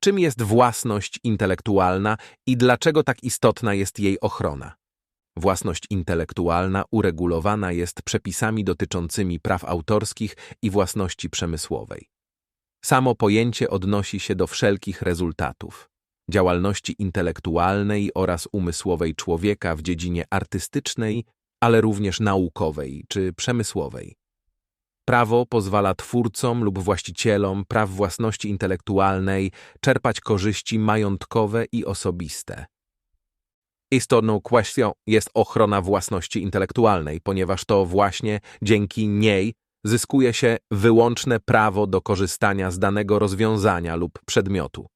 Czym jest własność intelektualna i dlaczego tak istotna jest jej ochrona? Własność intelektualna uregulowana jest przepisami dotyczącymi praw autorskich i własności przemysłowej. Samo pojęcie odnosi się do wszelkich rezultatów działalności intelektualnej oraz umysłowej człowieka w dziedzinie artystycznej, ale również naukowej czy przemysłowej. Prawo pozwala twórcom lub właścicielom praw własności intelektualnej czerpać korzyści majątkowe i osobiste. Istotną kwestią jest ochrona własności intelektualnej, ponieważ to właśnie dzięki niej zyskuje się wyłączne prawo do korzystania z danego rozwiązania lub przedmiotu.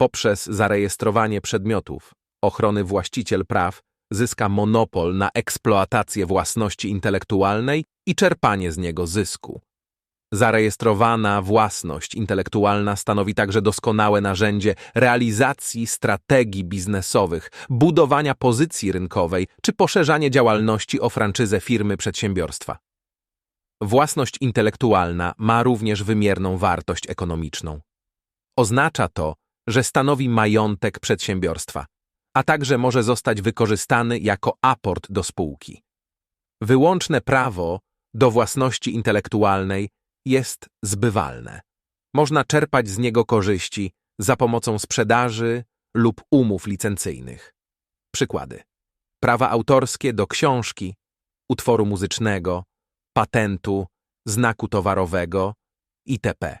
Poprzez zarejestrowanie przedmiotów ochrony właściciel praw zyska monopol na eksploatację własności intelektualnej i czerpanie z niego zysku. Zarejestrowana własność intelektualna stanowi także doskonałe narzędzie realizacji strategii biznesowych, budowania pozycji rynkowej czy poszerzania działalności o franczyzę firmy przedsiębiorstwa. Własność intelektualna ma również wymierną wartość ekonomiczną. Oznacza to, że stanowi majątek przedsiębiorstwa, a także może zostać wykorzystany jako aport do spółki. Wyłączne prawo do własności intelektualnej jest zbywalne. Można czerpać z niego korzyści za pomocą sprzedaży lub umów licencyjnych. Przykłady. Prawa autorskie do książki, utworu muzycznego, patentu, znaku towarowego itp.